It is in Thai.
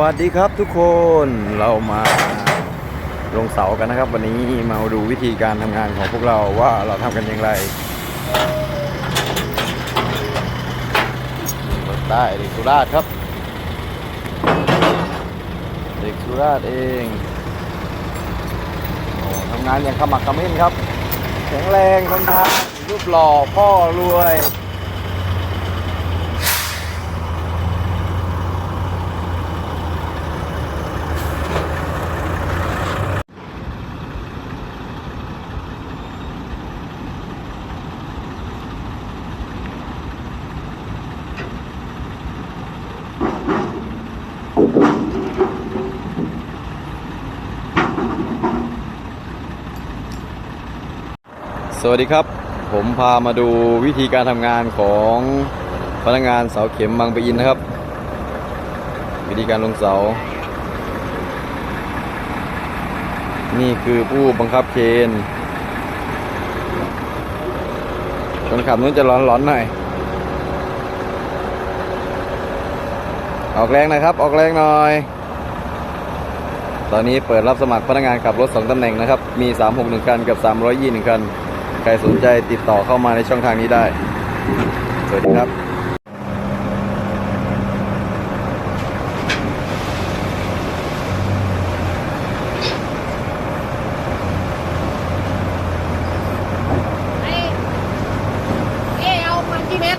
วัสดีครับทุกคนเรามาลงเสากันนะครับ วันนี้มาดูวิธีการทำงานของพวกเราว่าเราทำกันอย่างไรรถใต้เด็กสุราษฎร์ครับ เด็กสุราษฎร์เองอ้ทำงานอย่างขมักขม้นครับแข็งแรงทนทานรูปหล่อพ่อรวย สวัสดีครับ ผมพามาดูวิธีการทำงานของพนักงานเสาเข็มบางปะอินนะครับ วิธีการลงเสา นี่คือผู้บังคับเคนคนขับนู้นจะร้อนๆหน่อย ออกแรงนะครับ ออกแรงหน่อย ตอนนี้เปิดรับสมัครพนักงานขับรถ 2ตำแหน่งนะครับ มี 361 คันกับ 321 คัน ใครสนใจติดต่อเข้ามาในช่องทางนี้ได้ สวัสดีครับเอามันที่เม็ด